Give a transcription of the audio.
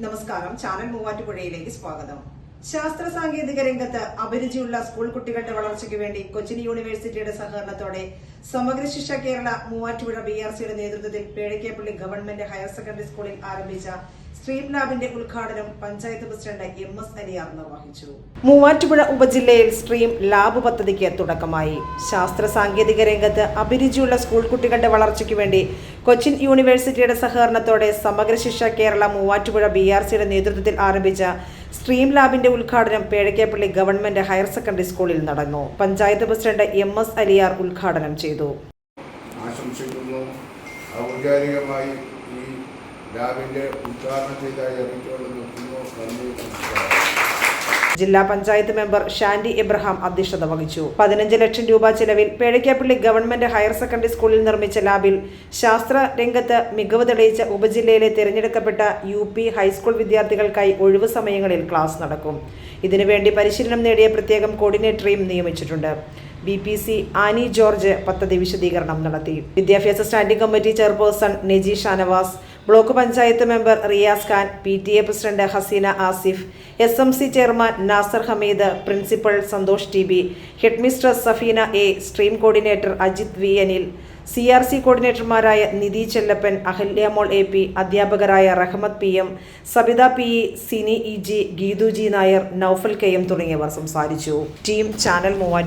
നമസ്കാരം. ചാനൽ മൂവാറ്റുപുഴയിലേക്ക് സ്വാഗതം. ശാസ്ത്ര സാങ്കേതിക രംഗത്ത് അഭിരുചിയുള്ള സ്കൂൾ കുട്ടികളുടെ വളർച്ചയ്ക്ക് വേണ്ടി കൊച്ചിൻ യൂണിവേഴ്സിറ്റിയുടെ സഹകരണത്തോടെ സമഗ്ര ശിക്ഷ കേരള മൂവാറ്റുപുഴ ബി ആർ സിയുടെ നേതൃത്വത്തിൽ പേഴക്കേപ്പള്ളി ഗവൺമെന്റ് ഹയർ സെക്കൻഡറി സ്കൂളിൽ ആരംഭിച്ച സ്ട്രീം ലാബിന്റെ ഉദ്ഘാടനം panchayat president M S Aniyar നിർവഹിച്ചു. മൂവാറ്റുപുഴ ഉപജില്ലയിൽ സ്ട്രീം ലാബ് പദ്ധതിക്ക് തുടക്കമായി. ശാസ്ത്ര സാങ്കേതിക രംഗത്ത് അഭിരുചിയുള്ള സ്കൂൾ കുട്ടികളുടെ വളർച്ചയ്ക്ക് വേണ്ടി കൊച്ചിൻ യൂണിവേഴ്സിറ്റിയുടെ സഹകരണത്തോടെ സമഗ്ര ശിക്ഷ കേരള മൂവാറ്റുപുഴ ബി ആർ സിയുടെ നേതൃത്വത്തിൽ ആരംഭിച്ച സ്ട്രീം ലാബിന്റെ ഉദ്ഘാടനം പേഴക്കേപ്പള്ളി ഗവൺമെന്റ് ഹയർ സെക്കൻഡറി സ്കൂളിൽ നടന്നു. Panchayat president M S Aliyar ഉദ്ഘാടനം ചെയ്തു. ആശംസിക്കുന്നു. ഔദ്യോഗികമായി ഈ ലാബിന്റെ ഉദ്ഘാടനം ജില്ലാ പഞ്ചായത്ത് മെമ്പർ ഷാൻഡി എബ്രഹാം അധ്യക്ഷത വഹിച്ചു. പതിനഞ്ച് ലക്ഷം രൂപ ചെലവിൽ പേഴയ്ക്കാപ്പള്ളി ഗവൺമെന്റ് ഹയർ സെക്കൻഡറി സ്കൂളിൽ നിർമ്മിച്ച ലാബിൽ ശാസ്ത്ര രംഗത്ത് മികവ് തെളിയിച്ച ഉപജില്ലയിലെ തിരഞ്ഞെടുക്കപ്പെട്ട യു പി ഹൈസ്കൂൾ വിദ്യാർത്ഥികൾക്കായി ഒഴിവു സമയങ്ങളിൽ ക്ലാസ് നടക്കും. ഇതിനുവേണ്ടി പരിശീലനം നേടിയ പ്രത്യേകം കോർഡിനേറ്ററെയും നിയമിച്ചിട്ടുണ്ട്. B P C Annie George പദ്ധതി വിശദീകരണം നടത്തി. വിദ്യാഭ്യാസ standing committee chairperson Neji Shanavas block panchayat member Riyas Khan P T A president Haseena Asif S M C chairman Nasar Hameed principal Santhosh T B headmistress Safeena A stream coordinator Ajith V Anil C R C കോർഡിനേറ്റർമാരായ Nidhi Chellappan Ahalyamol A P അധ്യാപകരായ Rahmath P M Sabitha P E Sini E G Geethu G Nair Noufal K M തുടങ്ങിയവർ സംസാരിച്ചു. Team channel മൂവാറ്റു